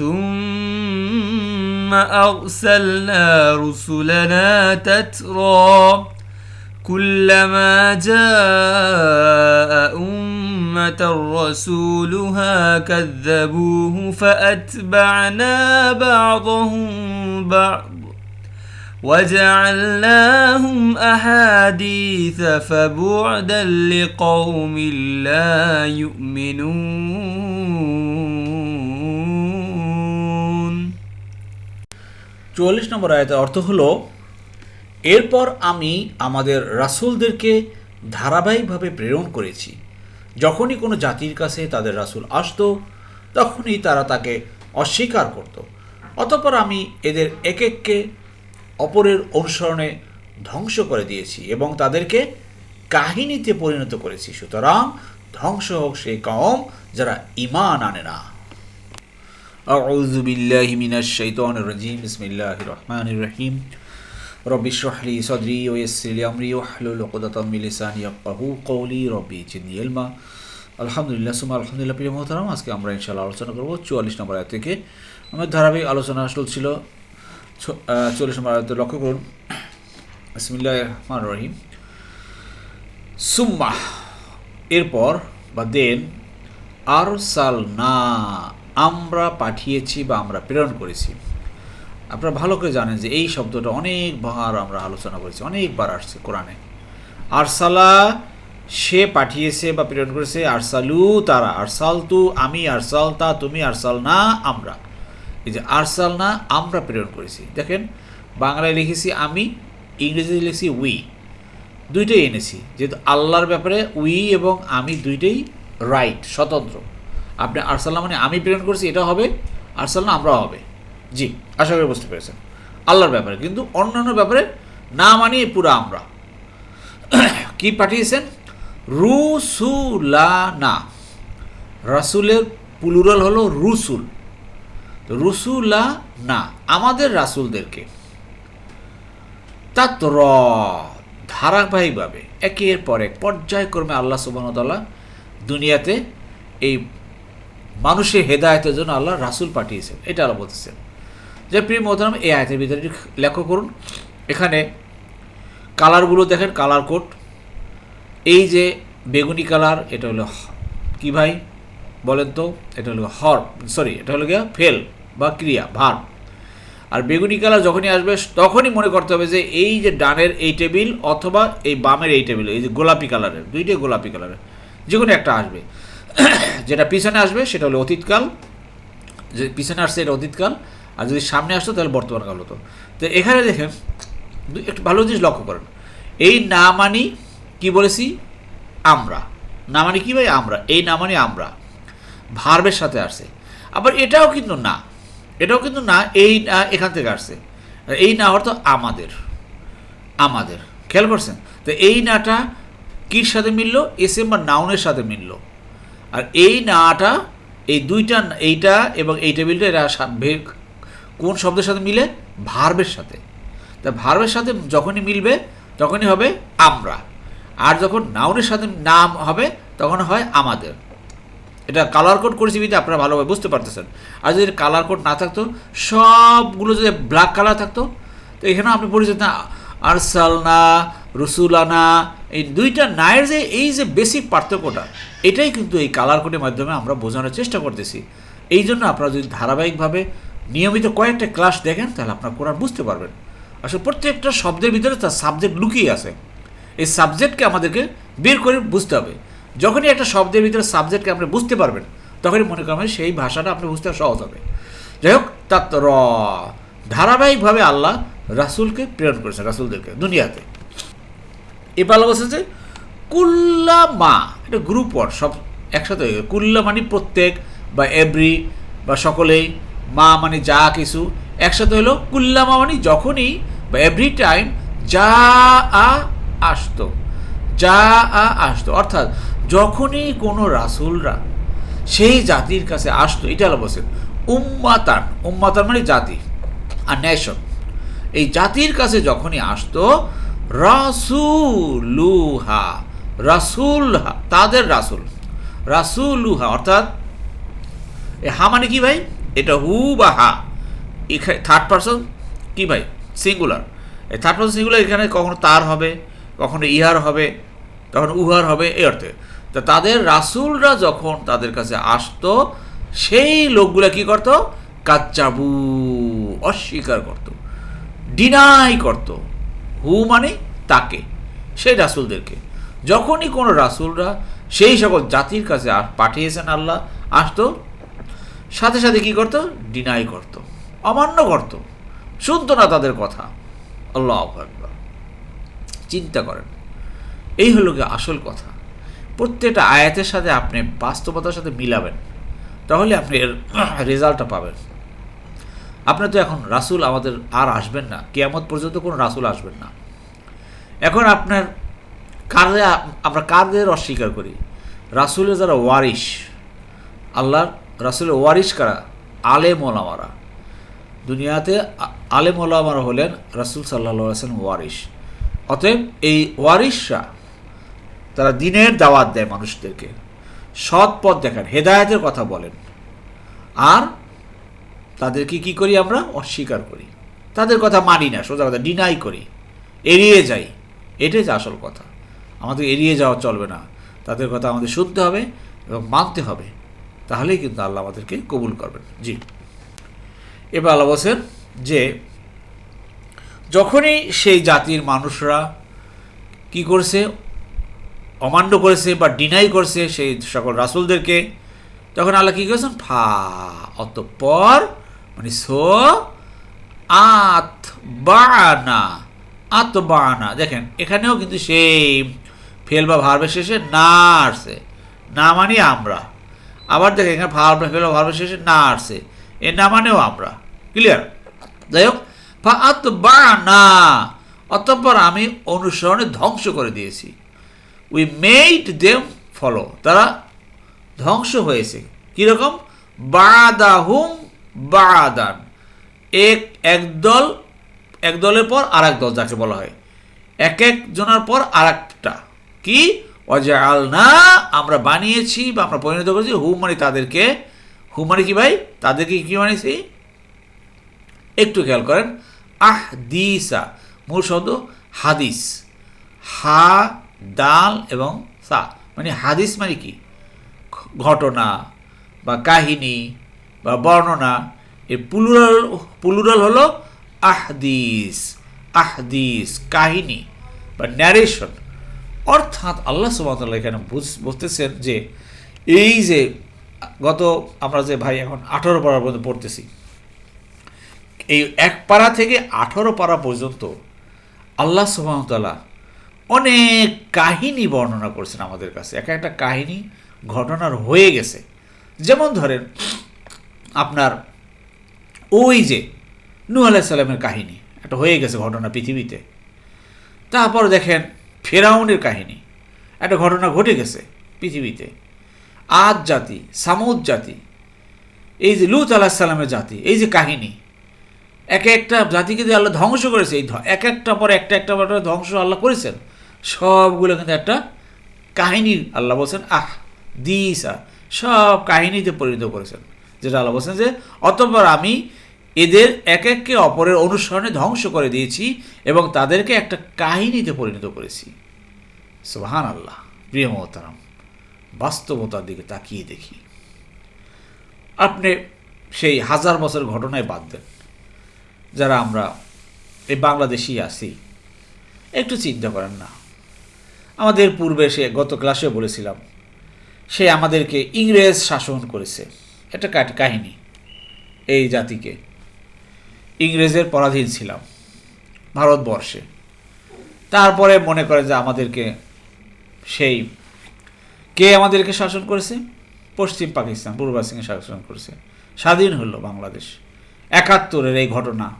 ثم أرسلنا رسلنا تترى كلما جاء أمة رسولها كذبوه فأتبعنا بعضهم بعض وجعلناهم أحاديث فبعدا لقوم لا يؤمنون চুয়াল্লিশ নম্বর আয়াতের অর্থ হলো, এরপর আমি আমাদের রাসূলদেরকে ধারাবাহিকভাবে প্রেরণ করেছি। যখনই কোনো জাতির কাছে তাদের রাসূল আসতো, তখনই তারা তাকে অস্বীকার করত। অতপর আমি এদের এক এককে অপরের অনুসরণে ধ্বংস করে দিয়েছি এবং তাদেরকে কাহিনীতে পরিণত করেছি। সুতরাং ধ্বংস হোক সেই কম যারা ইমান আনে না। أعوذ بالله من الشيطان الرجيم بسم الله الرحمن الرحيم رب اشرح لي صدري ويسر لي أمري واحلل عقدة من لساني يفقهوا قولي ربي زدني علما আলহামদুলিল্লাহ সুমা আলহামদুলিল্লাহ প্রিয় মোহতারাম আজকে আমরা ইনশাআল্লাহ আলোচনা করব চুয়াল্লিশ নম্বর আয়াত থেকে আমার ধারাবাহিক আলোচনা চলছিল চল্লিশ নম্বর আয়াতে লক্ষ্য করুন বিসমিল্লাহ রহমান রহিম সুম্মা এরপর বা দেন আর সাল না আমরা পাঠিয়েছি বা আমরা প্রেরণ করেছি। আপনারা ভালো করে জানেন যে এই শব্দটা অনেকবার আমরা আলোচনা করেছি, অনেকবার আসছে কোরআনে। আরসালা, সে পাঠিয়েছে বা প্রেরণ করেছে, আরসালু তারা আরসাল তু আমি আরসাল তা তুমি আরসাল না আমরা। এই যে আরসাল না আমরা প্রেরণ করেছি। দেখেন, বাংলায় লিখেছি আমি, ইংরেজিতে লিখেছি উই দুইটাই এনেছি, যেহেতু আল্লাহর ব্যাপারে উই এবং আমি দুইটাই রাইট স্বতন্ত্র। আপনি আরসাল্লাহ মানে আমি প্রেরণ করছি, এটা হবে আরসাল্লাহ আমরা হবে। জি, আশা করি বুঝতে পেরেছেন। আল্লাহর ব্যাপারে, কিন্তু অন্যান্য ব্যাপারে না মানিয়ে পুরা আমরা। কি পাঠিয়েছেন? রুসুলানা। রাসুলের পুলুরাল হলো রুসুল। রুসুলা না আমাদের রাসুলদেরকে। তাত্র, ধারাবাহিকভাবে, একের পর এক পর্যায়ক্রমে আল্লাহ সুবাহতাল্লাহ দুনিয়াতে এই মানুষের হেদায়তের জন্য আল্লাহ রাসুল পাঠিয়েছেন। এটা আল্লাহ বলতেছেন। যে প্রিয় মোহতারাম, এই আয়তের ভিতরে লক্ষ্য করুন। এখানে কালারগুলো দেখেন, কালার কোড। এই যে বেগুনি কালার, এটা হলো কি ভাই? বলেন তো, এটা হলো হর সরি এটা হলো গিয়া ফেল বা ক্রিয়া, ভার। আর বেগুনি কালার যখনই আসবে, তখনই মনে করতে হবে যে এই যে ডানের এই টেবিল অথবা এই বামের এই টেবিল, এই যে গোলাপি কালারের, দুইটাই গোলাপি কালারের যে কোনো একটা আসবে। যেটা পিছনে আসবে, সেটা হলো অতীতকাল। যে পিছনে আসছে এটা অতীতকাল, আর যদি সামনে আসতো তাহলে বর্তমান কাল হতো। তো এখানে দেখেন একটু ভালো জিনিস লক্ষ্য করেন। এই না মানি কি বলেছি? আমরা। না মানে কি ভাই? আমরা। এই না মানে আমরা। ভার্বের সাথে আসছে। আবার এটাও কিন্তু না। এটাও কিন্তু না, এই না এখান থেকে আসছে। এই না অর্থ আমাদের। আমাদের। খেয়াল করছেন? তো এই নাটা কির সাথে মিলল? এস এম বা নাউনের সাথে মিলল। আর এই নাটা, এই দুইটা, এইটা এবং এই টেবিলটা, এরা কোন শব্দের সাথে মিলে? ভার্বের সাথে। তা ভার্বের সাথে যখনই মিলবে, তখনই হবে আমরা। আর যখন নাউনের সাথে নাম হবে, তখন হয় আমাদের। এটা কালার কোড করেছি বিধে আপনারা ভালোভাবে বুঝতে পারতেছেন। আর যদি কালার কোড না থাকতো, সবগুলো যদি ব্ল্যাক কালার থাকতো, তো এখানেও আপনি পরিচিত না। আরসালনা রসুলানা, এই দুইটা নায়ের যে, এই যে বেসিক পার্থক্যটা, এটাই কিন্তু এই কালার কোডের মাধ্যমে আমরা বোঝানোর চেষ্টা করতেছি। এই জন্য আপনারা যদি ধারাবাহিকভাবে নিয়মিত কয়েকটা ক্লাস দেখেন, তাহলে আপনার কোরআন বুঝতে পারবেন। আসলে প্রত্যেকটা শব্দের ভিতরে তার সাবজেক্ট লুকিয়ে আছে। এই সাবজেক্টকে আমাদেরকে বের করে বুঝতে হবে। যখনই একটা শব্দের ভিতরে সাবজেক্টকে আপনি বুঝতে পারবেন, তখনই মনে করবেন সেই ভাষাটা আপনি বুঝতে সহজ হবে। যাই হোক তার র ধারাবাহিকভাবে আল্লাহ রাসুলকে প্রেরণ করেছেন, রাসুলদেরকে, দুনিয়াতে। এবার যে কুল্লা মা, এটা গ্রুপ ওয়ার্ড সব একসাথে হয়ে গেল। কুল্লা মানে প্রত্যেক বা এভরি বা সকলেই, মা মানে যা কিছু, একসাথে হলো কুল্লা মা মানে যখনই বা এভরি টাইম যা আ আসতো, যা আ আসতো। অর্থাৎ যখনই কোনো রাসুলরা সেই জাতির কাছে আসতো, এটা হলো বলছেন উম্মাতান। উম্মাতান মানে জাতি, আর নেশন এই জাতির কাছে যখনই আসতো রাসুলুহা, রাসুলহা, তাদের রাসুল, রাসুলুহা, অর্থাৎ হা মানে কি ভাই? এটা হু বা হা। এখানে থার্ড পার্সন কি ভাই? সিঙ্গুলার এই থার্ড পার্সন সিঙ্গুলার এখানে কখনো তার হবে, কখনো ইহার হবে, কখনো উহার হবে, এই অর্থে। তা তাদের রাসুলরা যখন তাদের কাছে আসতো, সেই লোকগুলো কি করতো? কাচ্চাবু, অস্বীকার করত ডিনাই করত। হু মানে তাকে, সেই রাসুলদেরকে। যখনই কোনো রাসুলরা সেই সকল জাতির কাছে পাঠিয়েছেন আল্লাহ, আসতো, সাথে সাথে কি করত? ডিনাই করত, অমান্য করত। শুনতো না তাদের কথা। আল্লাহ আকবার। চিন্তা করেন, এই হলো কি আসল কথা। প্রত্যেকটা আয়াতের সাথে আপনি বাস্তবতার সাথে মিলাবেন, তাহলে আপনি এর রেজাল্টটা পাবেন। আপনি তো এখন রাসুল আমাদের আর আসবেন না, কেয়ামত পর্যন্ত কোনো রাসুল আসবেন না। এখন আপনার কারে আমরা কাদের অস্বীকার করি, রাসুলের যারা ওয়ারিশ, আল্লাহর রাসুলের ওয়ারিশ কারা? আলে ওলামারা। দুনিয়াতে আলে আলেম ওলামারা হলেন রাসুল সাল্লাহ আসলাম ওয়ারিশ। অতএব এই ওয়ারিশরা, তারা দিনের দাওয়াত দেয় মানুষদেরকে, সৎ পথ দেখান, হেদায়েতের কথা বলেন। আর তাদেরকে কি করি আমরা? অস্বীকার করি। তাদের কথা মানি না, সোজা কথা ডিনাই করি। এড়িয়ে যাই। এটাই যে আসল কথা। আমাদের এড়িয়ে যাওয়া চলবে না। তাদের কথা আমাদের শুনতে হবে এবং মানতে হবে। তাহলেই কিন্তু আল্লাহ আমাদেরকে কবুল করবেন। জি। এবার আল্লাহ বলছেন যে, যখনই সেই জাতির মানুষরা কি করছে, অমান্য করেছে বা ডিনাই করছে সেই সকল রাসুলদেরকে, তখন আল্লাহ কী করেছেন? ফা, অতঃপর মানে সো আত বানা আত বানা দেখেন, এখানেও কিন্তু সেই ফেল বা ভার্বের শেষে না আসছে না মানে আমরা। আবার দেখেন, এখানে ভার্ব ফেল বা ভার্বের শেষে না আসছে এ না মানেও আমরা। ক্লিয়ার যাই হোক, ফা আত বানা অতঃপর আমি অনুসরণে ধ্বংস করে দিয়েছি। উই মেড দেম ফলো তারা ধ্বংস হয়েছে। কীরকম? বাদাহুম বাদান। এক একদল এক দলের পর আর এক দল যাকে বলা হয়। এক এক জনের পর আর একটা কি? অজাল না আমরা বানিয়েছি বা আমরা পরিণত করেছি, হু মানে তাদেরকে, হু মানে কি ভাই? তাদেরকে কি বানিয়েছি? একটু খেয়াল করেন। আহ দিসা মূল শব্দ হাদিস। হা, দাল এবং সা। মানে হাদিস মানে কি? ঘটনা বা কাহিনী। বা বর্ণনা, এর পুলুরাল পুলুরাল হলো আহদিস আহদিস, কাহিনী বা ন্যারেশন অর্থাৎ আল্লাহ সুবাহতাল্লাহ এখানে বুঝ- বুঝতেছেন যে, এই যে গত আমরা যে ভাই এখন আঠারো পারা পর্যন্ত পড়তেছি, এই এক পারা থেকে আঠারো পারা পর্যন্ত আল্লাহ সুবাহতাল্লাহ অনেক কাহিনী বর্ণনা করছেন আমাদের কাছে। এক একটা কাহিনী, ঘটনার হয়ে গেছে। যেমন ধরেন আপনার ওই যে নূ আলাইসাল্লামের কাহিনী, একটা হয়ে গেছে ঘটনা পৃথিবীতে। তারপর দেখেন ফেরাউনের কাহিনী, একটা ঘটনা ঘটে গেছে পৃথিবীতে। আদ জাতি, সামুদ জাতি, এই যে লুত আলাহিসাল্লামের জাতি, এই যে কাহিনী, এক একটা জাতিকে যে আল্লাহ ধ্বংস করেছে, এই এক একটা পর একটা একটা পর ধ্বংস আল্লাহ করেছেন। সবগুলো কিন্তু একটা কাহিনী আল্লাহ বলছেন, আহ, দিসা সব কাহিনীতে পরিণত করেছেন। যেটা আল্লাহ বলছেন যে, অতঃপর আমি এদের এক এককে অপরের অনুসরণে ধ্বংস করে দিয়েছি এবং তাদেরকে একটা কাহিনীতে পরিণত করেছি। সোহান আল্লাহ প্রিয় মহতারাম, বাস্তবতার দিকে তাকিয়ে দেখি। আপনি সেই হাজার বছর ঘটনায় বাদ দেন। যারা আমরা এই বাংলাদেশি আছি, একটু চিন্তা করেন না। আমাদের পূর্বে সে গত ক্লাসে বলেছিলাম, সে আমাদেরকে ইংরেজ শাসন করেছে। এটা কাট- কাহিনী এই জাতিকে। ইংরেজের পরাধীন ছিলাম ভারতবর্ষে। তারপরে মনে করে যে আমাদেরকে সেই, কে আমাদেরকে শাসন করেছে? পশ্চিম পাকিস্তান, পূর্ব পাকিস্তানকে শাসন করেছে। স্বাধীন হলো বাংলাদেশ। একাত্তরের এই ঘটনা,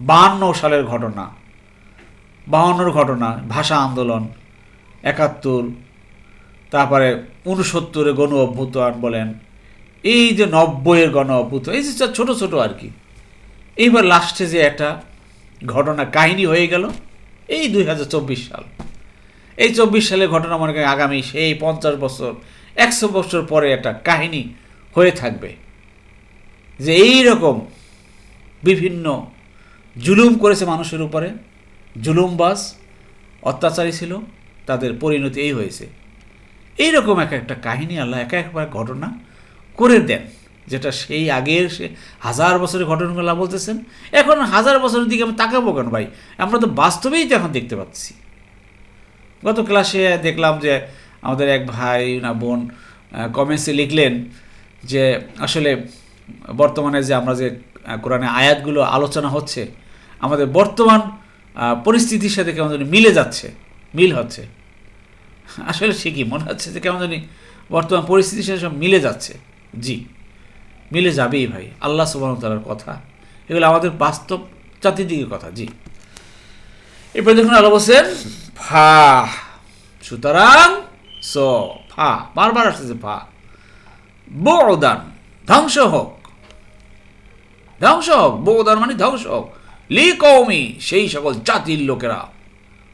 বাহান্ন সালের ঘটনা, বাহান্নর ঘটনা, ভাষা আন্দোলন, একাত্তর, তারপরে উনসত্তরে গণ অভ্যুত্থান বলেন এই যে নব্বইয়ের গণ অভ্যুত্থান, এই যে ছোট ছোট আর কি। এইবার লাস্টে যে একটা ঘটনা কাহিনী হয়ে গেল, এই দুই হাজার চব্বিশ সাল। এই চব্বিশ সালের ঘটনা মনে করেন আগামী সেই পঞ্চাশ বছর, একশো বছর পরে একটা কাহিনী হয়ে থাকবে। যে এই রকম বিভিন্ন জুলুম করেছে মানুষের উপরে, জুলুমবাজ, অত্যাচারী ছিল, তাদের পরিণতি এই হয়েছে। এইরকম এক একটা কাহিনী আল্লাহ এক একবার ঘটনা করে দেন, যেটা সেই আগের সে হাজার বছরের ঘটনাগুলো বলতেছেন, এখন হাজার বছরের দিকে আমি তাকাবো কেন ভাই? আমরা তো বাস্তবেই তো এখন দেখতে পাচ্ছি। গত ক্লাসে দেখলাম যে আমাদের এক ভাই না বোন কমেন্টসে লিখলেন যে আসলে বর্তমানে যে আমরা যে কোরআনে আয়াতগুলো আলোচনা হচ্ছে, আমাদের বর্তমান পরিস্থিতির সাথে কেমন জানি মিলে যাচ্ছে, মিল হচ্ছে। আসলে ঠিকই মনে হচ্ছে যে কেমন জানি বর্তমান পরিস্থিতির সাথে সব মিলে যাচ্ছে? জি, মিলে যাবেই ভাই, আল্লাহ সুবাহ তালার কথা। এগুলো আমাদের বাস্তব জাতির দিকের কথা, জি। এরপরে দেখুন আল্লাহ বলছেন, ফা, সুতরাং, স, ফা, বারবার আসতেছে ফা। বদান, ধ্বংস হোক। ধ্বংস হোক, বদান মানে ধ্বংস হোক। লি কৌমি সেই সকল জাতির লোকেরা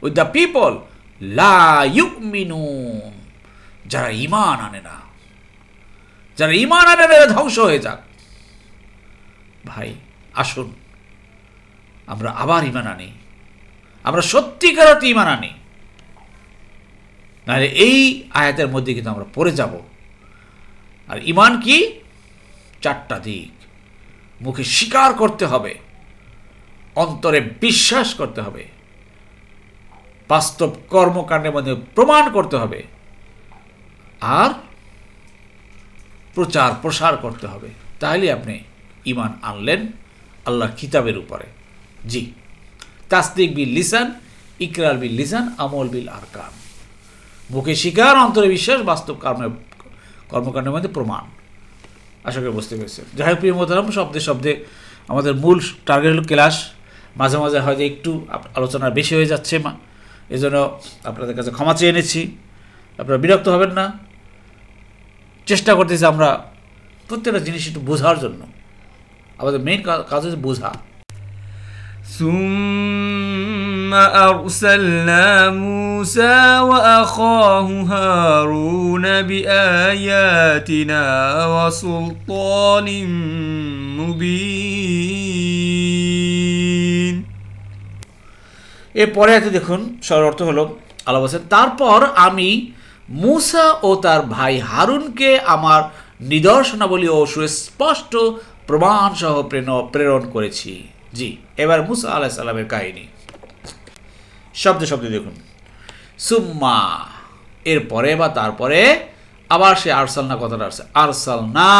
উইথ দ্য পিপল লা ইউমিনু যারা ইমান আনে না। যারা ইমান আনে ধ্বংস হয়ে যাক। ভাই, আসুন। আমরা আবার ইমান আনি। আমরা সত্যিকার ইমান আনি। নাহলে এই আয়াতের মধ্যে কিন্তু আমরা পড়ে যাব। আর ইমান কি? চারটা দিক। মুখে স্বীকার করতে হবে। অন্তরে বিশ্বাস করতে হবে। বাস্তব কর্মকাণ্ডের মধ্যে প্রমাণ করতে হবে। আর প্রচার প্রসার করতে হবে। তাহলে আপনি ইমান আনলেন আল্লাহর কিতাবের উপরে। জি। তাসদিক বিল লিসান, ইকরার বিল লিসান, আমল বিল আর আরকান। মুখে শিকার, অন্তরে বিশ্বাস, বাস্তব কর্মে, কর্মকাণ্ডের মধ্যে প্রমাণ। আশা করি বুঝতে পেরেছে যাই হোক, প্রিয় মোতারাম শব্দে শব্দে আমাদের মূল টার্গেট হলো ক্লাস। মাঝে মাঝে হয়তো একটু আলোচনা বেশি হয়ে যাচ্ছে, মা। এই জন্য আপনাদের কাছে ক্ষমা চেয়ে এনেছি আপনারা বিরক্ত হবেন না। চেষ্টা করতেছি আমরা প্রত্যেকটা জিনিস একটু বোঝার জন্য আমাদের মেইন কাজ হচ্ছে বোঝা ثم أرسلنا موسى وأخاه هارون بآياتنا وسلطان مبين এরপরে আছে দেখুন সর অর্থ হলো আল্লাহ বলছেন তারপর আমি মুসা ও তার ভাই হারুনকে আমার নিদর্শনাবলী ও সুস্পষ্ট প্রমাণ সহ প্রেরণ করেছি। জি, এবার মুসা আলাহ সাল্লামের কাহিনী। শব্দ শব্দ দেখুন। সুম্মা, এরপরে বা তারপরে আবার সে আরসাল না কথাটা আসছে। আরসাল না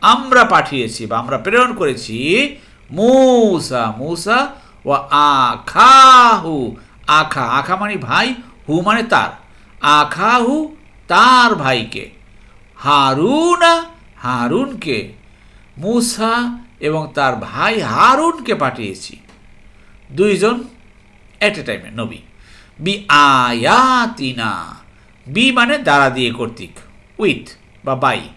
আমরা পাঠিয়েছি বা আমরা প্রেরণ করেছি মুসা মুসা ও আখাহু। আখা আখা মানে ভাই, হু মানে তার। আখাহু তার ভাইকে, হারুনা হারুনকে, মুসা এবং তার ভাই হারুনকে পাঠিয়েছি। দুইজন এট এ টাইমে নবী। বি আয়াতিনা বি মানে দ্বারা দিয়ে কর্তৃক উইথ বা বাই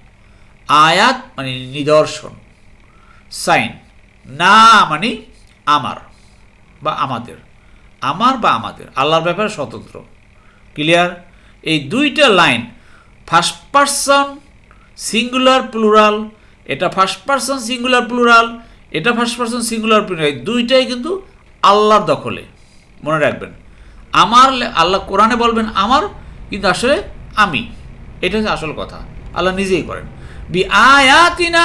আয়াত মানে নিদর্শন। সাইন না মানে আমার বা আমাদের। আমার বা আমাদের, আল্লাহর ব্যাপারে স্বতন্ত্র। ক্লিয়ার এই দুইটা line first person singular plural এটা ফার্স্ট পার্সন সিঙ্গুলার প্লুরাল এটা ফার্স্ট পার্সন সিঙ্গুলার প্লুরাল দুইটাই কিন্তু আল্লাহর দখলে। মনে রাখবেন। আমার আল্লাহ কোরআনে বলবেন আমার, কিন্তু আসলে আমি। এটা হচ্ছে আসল কথা। আল্লাহ নিজেই করেন। বি আয়াতিনা,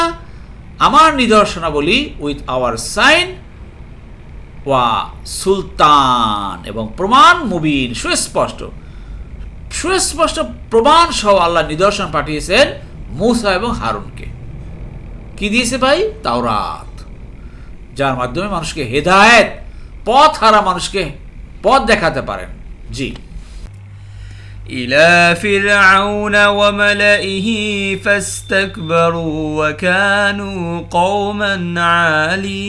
আমার নিদর্শনাবলী উইথ আওয়ার সাইন ওয়া সুলতান। এবং প্রমাণ মুবিন, সুস্পষ্ট। সুস্পষ্ট প্রমাণ সহ আল্লাহ নিদর্শন পাঠিয়েছেন মূসা এবং হারুনকে কি দিয়েছে ভাই তাওরাত যার মাধ্যমে মানুষকে হেদায়েত পথ হারা মানুষকে পথ দেখাতে পারেন জি إلى فرعون وملئه فاستكبروا وكانوا قوما عالين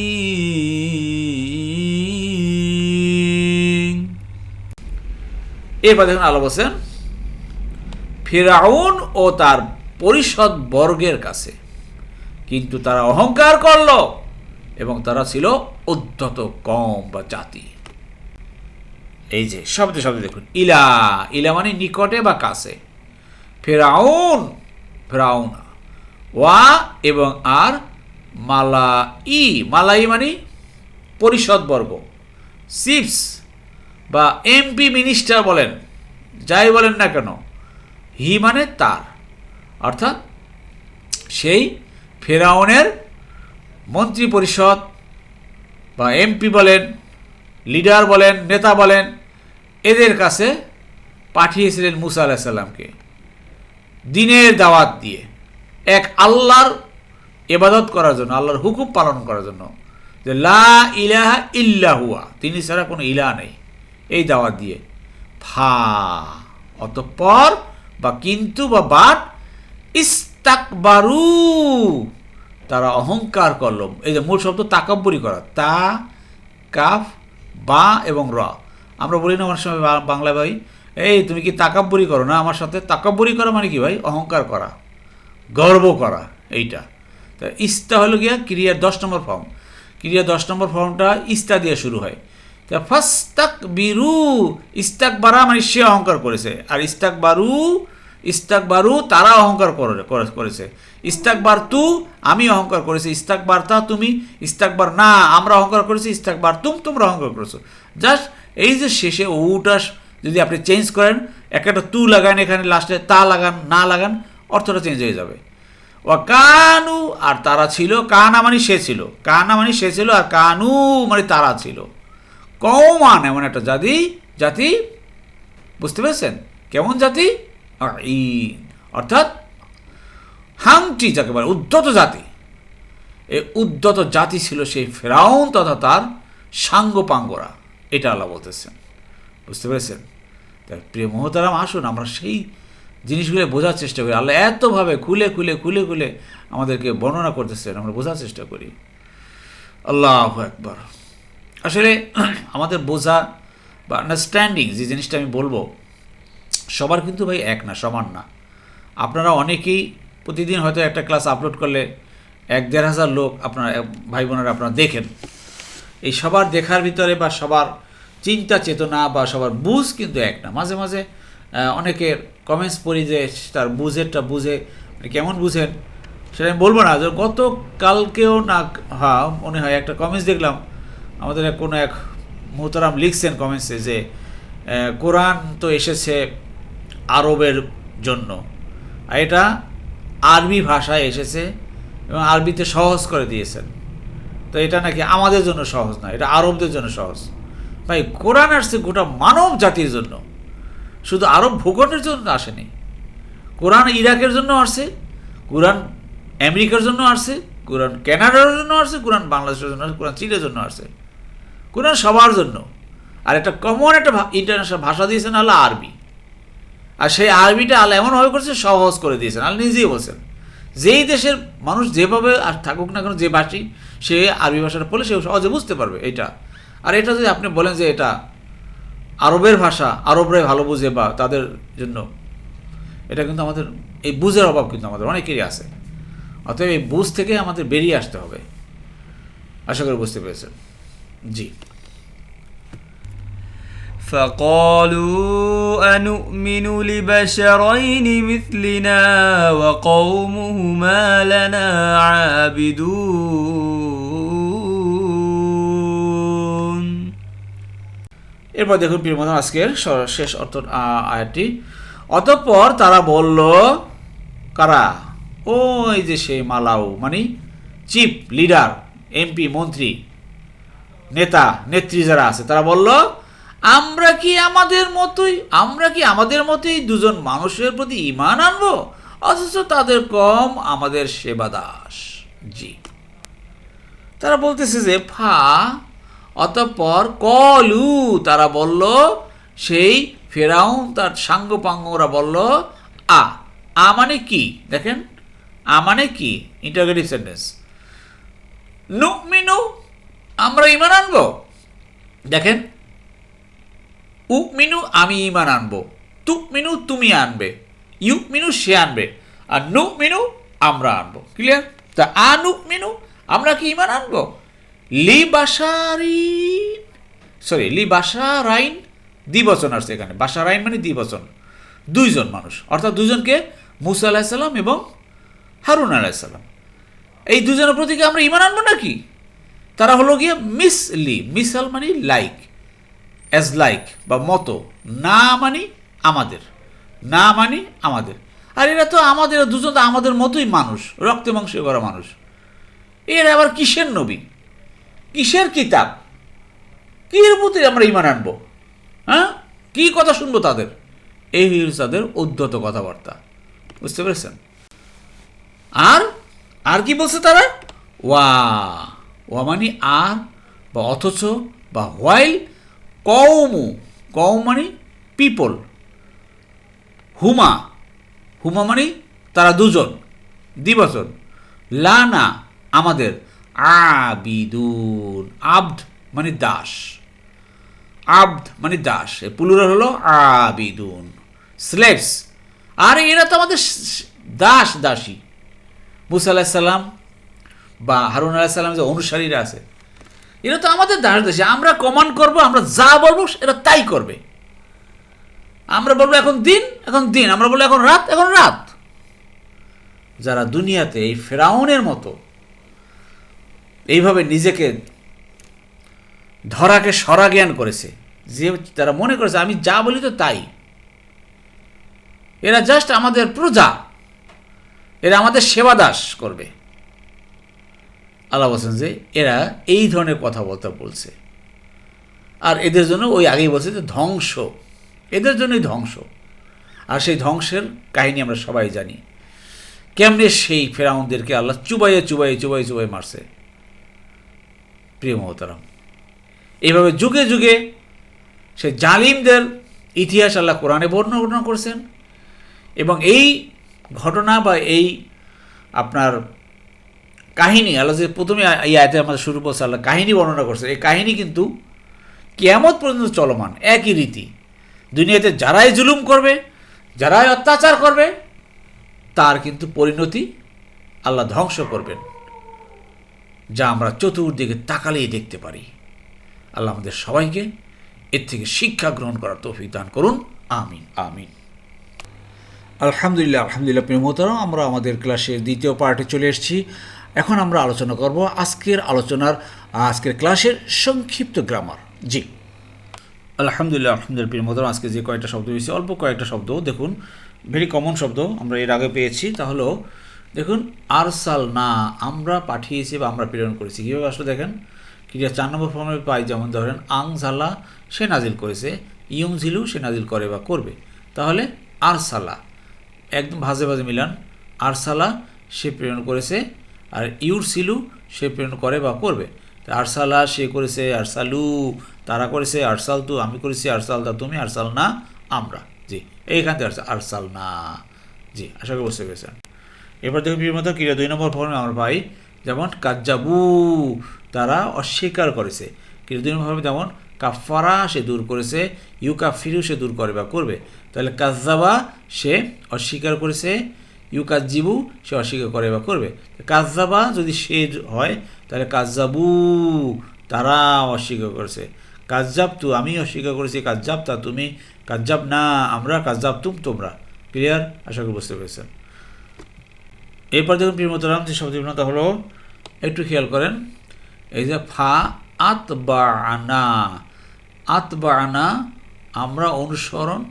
এবার দেখুন আলো বলছেন ফেরাউন ও তার পরিষদ বর্গের কাছে। কিন্তু তারা অহংকার করল এবং তারা ছিল উদ্ধত কম বা জাতি। এই যে, শব্দে শব্দে দেখুন, ইলা ইলা মানে নিকটে বা কাছে। ফেরাউন ফেরাউন, ওয়া এবং আর মালা ই মালাই মানে পরিষদ বর্গ। সিপস বা এমপি মিনিস্টার বলেন, যাই বলেন না কেন হি মানে তার। অর্থাৎ সেই ফেরাউনের মন্ত্রী পরিষদ বা এমপি বলেন, লিডার বলেন, নেতা বলেন, এদের কাছে পাঠিয়েছিলেন মুসা আলাহিসাল্লামকে। দিনের দাওয়াত দিয়ে, এক আল্লাহর এবাদত করার জন্য, আল্লাহর হুকুম পালন করার জন্য যে লা ইলাহা ইল্লাহুয়া তিনি ছাড়া কোনো ইলা নেই। এই দাওয়াত দিয়ে, ফা, অতঃপর বা কিন্তু বা বাট ইস্তাকবারু। তারা অহংকার করল। এই যে মূল শব্দ তাকাব্বরি করা। তা, কাফ, বা এবং র। আমরা বলি না অনেক সময় বাংলা ভাই, এই তুমি কি তাকাব্বরি করো না আমার সাথে? তাকাব্বরি করা মানে কি ভাই? অহংকার করা। গর্ব করা এইটা। তা ইস্তা হলো গিয়া ক্রিয়ার দশ নম্বর ফর্ম। ক্রিয়া দশ নম্বর ফর্মটা ইস্তা দিয়ে শুরু হয়। তা ফাস্তাক বিরু ইস্তাক বারা মানে সে অহংকার করেছে। আর ইস্তাক বারু ইস্তাক বারু তারা অহংকার করে- করে- করেছে। ইস্তাক বার তু, আমি অহংকার করেছি। ইস্তাক বার্তা তুমি ইস্তাক বার না, আমরা অহংকার করেছি। ইস্তাক বার তুম, তোমরা অহংকার করেছ। জাস্ট এই যে শেষে ওটা যদি আপনি চেঞ্জ করেন একটা তু লাগান এখানে, লাস্টে তা লাগান, না লাগান, অর্থটা চেঞ্জ হয়ে যাবে। ও কানু, আর তারা ছিল, কানা মানে সে ছিল। কানা মানে সে ছিল, আর কানু মানে তারা ছিল। কৌমান এমন একটা জাতি জাতি, বুঝতে পেরেছেন? কেমন জাতি? এই, অর্থাৎ হাংটি যাকে বলে উদ্ধত জাতি, এই উদ্ধত জাতি ছিল সেই ফেরাউন তথা তার সাঙ্গ সাঙ্গপাঙ্গরা। এটা আল্লাহ বলতেছেন। বুঝতে পেরেছেন? তাই প্রিয় মহতারাম, আসুন আমরা সেই জিনিসগুলো বোঝার চেষ্টা করি। আল্লাহ এতভাবে খুলে খুলে খুলে খুলে আমাদেরকে বর্ণনা করতেছেন, আমরা বোঝার চেষ্টা করি। আল্লাহ একবার আসলে আমাদের বোঝা বা আন্ডারস্ট্যান্ডিং যে জিনিসটা আমি বলব সবার কিন্তু ভাই এক না, সমান না। আপনারা অনেকেই প্রতিদিন হয়তো একটা ক্লাস আপলোড করলে এক দেড় হাজার লোক আপনারা, ভাই বোনেরা আপনারা দেখেন। এই সবার দেখার ভিতরে বা সবার চিন্তা চেতনা বা সবার বুঝ কিন্তু এক না। মাঝে মাঝে অনেকের কমেন্টস পড়ি যে, তার বুঝেরটা বুঝে মানে কেমন বুঝেন? সেটা আমি বলব না। যে গত কালকেও না হ্যাঁ মনে হয় একটা কমেন্টস দেখলাম। আমাদের কোনো এক মোহতারাম লিখছেন কমেন্টসে যে কোরআন তো এসেছে আরবের জন্য। আর এটা আরবি ভাষায় এসেছে এবং আরবিতে সহজ করে দিয়েছেন। তো এটা নাকি আমাদের জন্য সহজ না, এটা আরবদের জন্য সহজ। ভাই, কোরআন আসছে গোটা মানব জাতির জন্য। শুধু আরব ভূখণ্ডের জন্য আসেনি। কোরআন ইরাকের জন্য আসছে, কোরআন আমেরিকার জন্য আসছে, কোরআন ক্যানাডার জন্য আসছে, কোরআন বাংলাদেশের জন্য আসছে, কোরআন চীনের জন্য আসছে। কোরআন সবার জন্য। আর একটা কমন একটা ইন্টারন্যাশনাল ভাষা দিয়েছেন হলো আরবি। আর সেই আরবিটা আল্লাহ এমনভাবে করছে সহজ করে দিয়েছেন। আল্লাহ নিজেই বলছেন, যেই দেশের মানুষ যেভাবে আর থাকুক না কেন, যে ভাষী, সে আরবি ভাষাটা পড়লে সে সহজে বুঝতে পারবে এটা। আর এটা যদি আপনি বলেন যে এটা আরবের ভাষা, আরবরাই ভালো বুঝে বা তাদের জন্য, এটা কিন্তু আমাদের, এই বুঝের অভাব কিন্তু আমাদের অনেকেরই আছে। অতএব এই বুঝ থেকে আমাদের বেরিয়ে আসতে হবে। আশা করি বুঝতে পেরেছেন। জি। فقالوا أنؤمن لبشرين مثلنا وقومهما لنا عابدون এরপর দেখুন প্রিয়মতন আজকের স- শেষ অর্থ আ- আয়াতটি অতঃপর তারা বলল কারা ওই যে সেই মালাউ মানে চিফ লিডার এমপি মন্ত্রী নেতা নেত্রী যারা আছে তারা বলল আমরা কি আমাদের মতোই? আমরা কি আমাদের মতোই দুজন মানুষের প্রতি ইমান আনব? অথচ তাদের কম আমাদের সেবা দাস। জি। তারা বলতেছে যে, ফা, অতঃপর কলু, তারা বলল, সেই ফেরাউন তার সাঙ্গপাঙ্গরা বলল, আ আ মানে কি? দেখেন, আ মানে কি? ইন্টারগেটিভ সেন্টেন্স নু মিনু আমরা ইমান আনব? দেখেন উ মিনু আমি ইমান আনব তু মিনু তুমি আনবে ইউ মিনু সে আনবে, আর নু মিনু আমরা আনব। ক্লিয়ার তা আনু মিনু আমরা কি ইমান আনব? লি বাসারিন সরি লি বাসারাইন দ্বিবচন আসছে এখানে। বাসারাইন মানে দ্বিবচন। দুইজন মানুষ। অর্থাৎ দুজনকে মুসা আলাহিসাল্লাম এবং হারুন আলাহিসাল্লাম এই দুজনের প্রতি কি আমরা ইমান আনব নাকি? তারা হলো গিয়ে মিস লি মিসাল মানে লাইক অ্যাজ লাইক বা মতো, না মানি আমাদের, না মানি আমাদের। আর এরা তো আমাদের, দুজন তো আমাদের মতোই মানুষ, রক্তে মাংসে করা মানুষ। এর আবার কিসের নবী? কিসের কিতাব? কির প্রতি আমরা ইমান আনব? হ্যাঁ? কী কথা শুনব তাদের? এই হচ্ছে তাদের উদ্ধত কথাবার্তা। বুঝতে পেরেছেন? আর আর কি বলছে তারা? ওয়া ওয়া মানে আর বা অথচ বা হোয়াইল কৌমু কৌম মানে পিপল হুমা হুমা মানে তারা দুজন, দ্বিবচন, লানা আমাদের, আবিদুন, আব্দ মানে দাস, আব্দ মানে দাস, এ পুলুরাল হলো আবিদুন স্লেভস আর এরা তো আমাদের দাস দাসী, মুসা আলাহিসাল্লাম বা হারুন আলাহিসাল্লাম যে অনুসারীরা আছে এরা তো আমাদের দাস দাসী আমরা কমান্ড করব, আমরা যা বলব, এরা তাই করবে। আমরা বলব এখন দিন এখন দিন, আমরা বলব এখন রাত এখন রাত। যারা দুনিয়াতে এই ফেরাউনের মতো এইভাবে নিজেকে ধরাকে সরা জ্ঞান করেছে, যে তারা মনে করেছে, আমি যা বলি তো তাই। এরা জাস্ট আমাদের প্রজা, এরা আমাদের সেবা দাস করবে। আল্লাহ বলছেন যে এরা এই ধরনের কথা বলতে বলছে। আর এদের জন্য ওই আগেই বলছে যে ধ্বংস। এদের জন্যই ধ্বংস। আর সেই ধ্বংসের কাহিনী আমরা সবাই জানি। কেমনে সেই ফেরাউনদেরকে আল্লাহ চুবাইয়ে চুবাইয়ে চুবাই চুবাই মারছে। প্রিয় মহতারাম, এইভাবে যুগে যুগে সে জালিমদের ইতিহাস আল্লাহ কোরআনে বর্ণনা করেছেন এবং এই ঘটনা বা এই আপনার কাহিনী, আল্লাহ প্রথমে এই আয়তে আমাদের শুরু বলছে আল্লাহ কাহিনী বর্ণনা করছে। এই কাহিনী কিন্তু কেয়ামত পর্যন্ত চলমান, একই রীতি। দুনিয়াতে যারাই জুলুম করবে, যারাই অত্যাচার করবে, তার কিন্তু পরিণতি আল্লাহ ধ্বংস করবেন, যা আমরা চতুর্দিকে তাকালেই দেখতে পারি। আল্লাহ আমাদের সবাইকে এর থেকে শিক্ষা গ্রহণ করার তৌফিক দান করুন। আমিন আমিন। আলহামদুলিল্লাহ আলহামদুলিল্লাহ, প্রিয় আমরা আমাদের ক্লাসের দ্বিতীয় পার্টে চলে এসেছি। এখন আমরা আলোচনা করব আজকের আলোচনার, আজকের ক্লাসের সংক্ষিপ্ত গ্রামার জি। আলহামদুলিল্লাহ আলহামদুলিল্লাহ মোহতারাম আজকে যে কয়েকটা শব্দ পেয়েছি অল্প কয়েকটা শব্দ। দেখুন ভেরি কমন শব্দ, আমরা এর আগে পেয়েছি। তাহলেও হলো, দেখুন আরসাল না আমরা পাঠিয়েছি বা আমরা প্রেরণ করেছি। কীভাবে আসলে দেখেন? ক্রিয়া চার নম্বর ফর্মে পাই, যেমন ধরেন আং ঝালা সে নাজিল করেছে ইয়ং ঝিলু সে নাজিল করে বা করবে। তাহলে, আরসালা, একদম ভাজে ভাজে মিলান। আরসালা সে প্রেরণ করেছে আর ইউর সিলু সে প্রেরণ করে বা করবে। আরসালা সে করেছে, আরসালু তারা করেছে, আরসাল তু আমি করেছি, আরসাল তা তুমি, আরসাল না আমরা। জি, এইখান থেকে আরসা- আরসাল না। জি, আশা করি বুঝতে পেরেছেন। এবার দেখুন বিভিন্ন ক্রিয়া। দুই নম্বর ফর্মে আমরা পাই যেমন কাজ্জাবু তারা অস্বীকার করেছে। ক্রিয়া দুই নম্বর ফর্মে যেমন কাফারা সে দূর করেছে ইউ কাফিরু সে দূর করে বা করবে। তাহলে কাজ্জাবা সে অস্বীকার করেছে ইউ কাজ্জিবু সে অস্বীকার করে বা করবে। কাজ্জাবা যদি সে হয়, তাহলে কাজ্জাবু তারা অস্বীকার করেছে। কাজ্জাব তু আমি অস্বীকার করেছি, কাজ্জাব তা তুমি, কাজ্জাব না, আমরা, কাজ্জাব তুম তোমরা। ক্লিয়ার আশা করি বুঝতে পেরেছেন। এরপর দেখুন প্রিয়মতরাম যে শব্দ বিভ্রান্ত হলো, একটু খেয়াল করেন, এই যে ফা আত বা আনা আত বা আনা আমরা অনুসরণ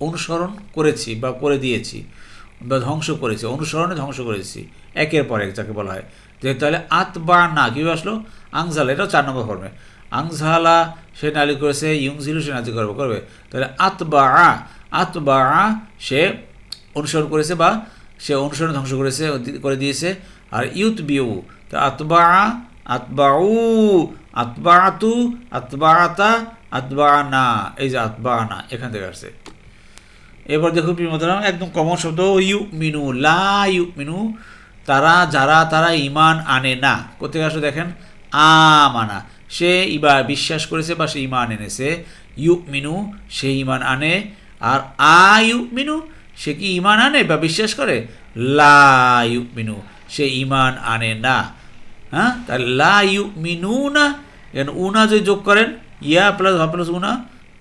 অনুসরণ করেছি বা করে দিয়েছি। বা ধ্বংস করেছি, অনুসরণে ধ্বংস করেছি। একের পর এক যাকে বলা হয়। যে তাহলে আতবা না, কীভাবে আসলো? আংজালা, এটাও চার নম্বর ফর্মে আংজালা, সে নালি করেছে ইউংজিলু সে নাজি করবে করবে। তাহলে আতবা আতবা সে অনুসরণ করেছে বা সে অনুসরণ ধ্বংস করেছে, করে দিয়েছে। আর ইউথ বিউ তা আতবা আতবাউ আতবাতু আতবাতা আতবানা এই যে আতবানা এখান থেকে আসছে। এবার দেখুন প্রিমতরাম একদম কমন শব্দ ইউ মিনু লা ইউ মিনু তারা, যারা, তারা ইমান আনে না। কোথেকে আসলে দেখেন? আমানা। সে ইবার বিশ্বাস করেছে বা সে ইমান এনেছে। ইউ মিনু সে ইমান আনে। আর আ ইউ মিনু সে কি ইমান আনে বা বিশ্বাস করে? লা ইউ মিনু সে ইমান আনে না। হ্যাঁ? তাহলে লা ইউ মিনু না উনা যদি যোগ করেন, ইয়া প্লাস হা প্লাস উনা,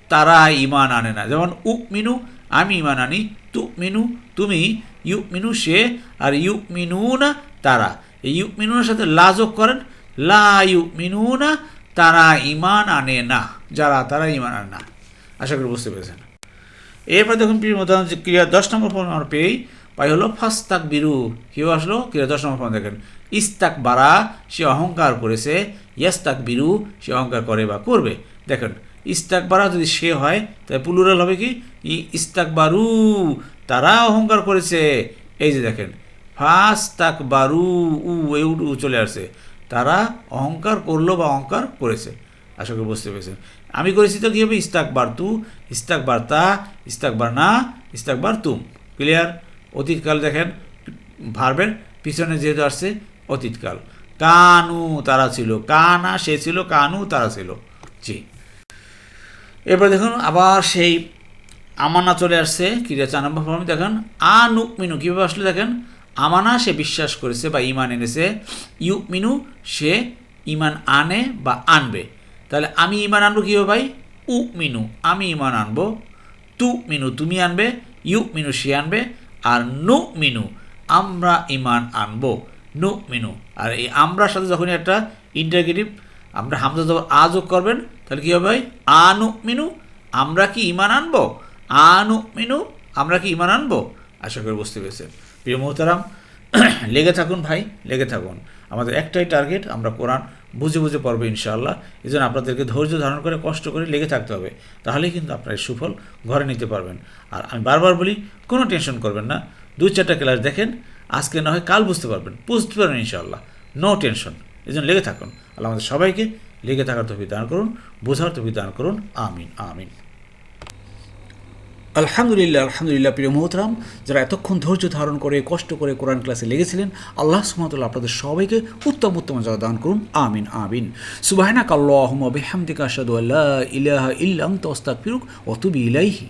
তারা ইমান আনে না। যেমন উক মিনু আমি ইমান আনি তু মিনু তুমি ইউক মিনু সে আর ইউক মিনু না তারা। এই ইউক মিনুর সাথে লা যোগ করেন। লা ইউ মিনু না তারা ইমান আনে না। যারা, তারা ইমান আনে না। আশা করি বুঝতে পেরেছেন। এরপর দেখুন প্রিয় মতো যে ক্রিয়া দশ নম্বর ফর্ম আমরা পেয়েই, পাই হলো ফাস্তাক বিরু কেউ আসলো, ক্রিয়া দশ নম্বর ফর্ম দেখেন। ইস্তাক বারা সে অহংকার করেছে। ইয়াস্তাক বিরু সে অহংকার করে বা করবে। দেখেন ইস্তাক বারা যদি সে হয়, তাহলে পুলুরাল হবে কি? ই ইস্তাক বারু তারা অহংকার করেছে। এই যে দেখেন ফাস্তাক বারু উ এই উ চলে আসছে। তারা অহংকার করল বা অহংকার করেছে। আশা করি বুঝতে পেরেছেন। আমি করেছি তো কী হবে ইস্তাকবার তু, ইস্তাকবার তা, ইস্তাকবার না, ইস্তাকবার তুম। ক্লিয়ার অতীতকাল দেখেন, ভার্বের পিছনে যেহেতু আসছে, অতীতকাল। কানু তারা ছিল। কানা সে ছিল, কানু তারা ছিল। এরপর দেখুন, আবার সেই আমানা চলে আসছে। ক্রিয়া চার নম্বর ফর্মে দেখেন আনু মিনু কীভাবে আসলে দেখেন? আমানা সে বিশ্বাস করেছে বা ইমান এনেছে। ইউ মিনু সে ইমান আনে বা আনবে। তাহলে আমি ইমান আনব কীভাবে ভাই? উ মিনু আমি ইমান আনব। তু মিনু তুমি আনবে। ইউ মিনু সে আনবে। আর নু মিনু আমরা ইমান আনব। নু মিনু আর এই আমরার সাথে যখনই একটা ইন্টারগেটিভ আমরা হামজা যখন আ যোগ করবেন, তাহলে কী হবে ভাই? আনু মিনু, আমরা কি ইমান আনব? আনু মিনু, আমরা কি ইমান আনব? আশা করি বুঝতে পেরেছেন। প্রিয় মোহতারাম, লেগে থাকুন ভাই, লেগে থাকুন। আমাদের একটাই টার্গেট আমরা কোরআন বুঝে বুঝে পড়ব ইনশাআল্লাহ। এই জন্য আপনাদেরকে ধৈর্য ধারণ করে, কষ্ট করে লেগে থাকতে হবে। তাহলেই কিন্তু আপনার সুফল ঘরে নিতে পারবেন। আর আমি বারবার বলি, কোনো টেনশন করবেন না। দু চারটা ক্লাস দেখেন, আজকে না হয় কাল বুঝতে পারবেন। বুঝতে পারবেন ইনশাআল্লাহ। নো টেনশন এই জন্য লেগে থাকুন। আল্লাহ আমাদের সবাইকে লেগে থাকার তফি দান করুন, বোঝার তফি দান করুন। আমিন আমিন। আলহামদুলিল্লাহ আলহামদুলিল্লাহ, প্রিয় মোহতরাম, যারা এতক্ষণ ধৈর্য ধারণ করে, কষ্ট করে কোরআন ক্লাসে লেগেছিলেন, আল্লাহ সুমতুল্লাহ আপনাদের সবাইকে উত্তম উত্তম যা দান করুন। আমিন আমিন। সুবাহনা কাল্লাহম বেহামদিকা আসাদু আল্লাহ ইলাহা ইল্লাং তস্তাক ফিরুক অতুবি ইলাইহি।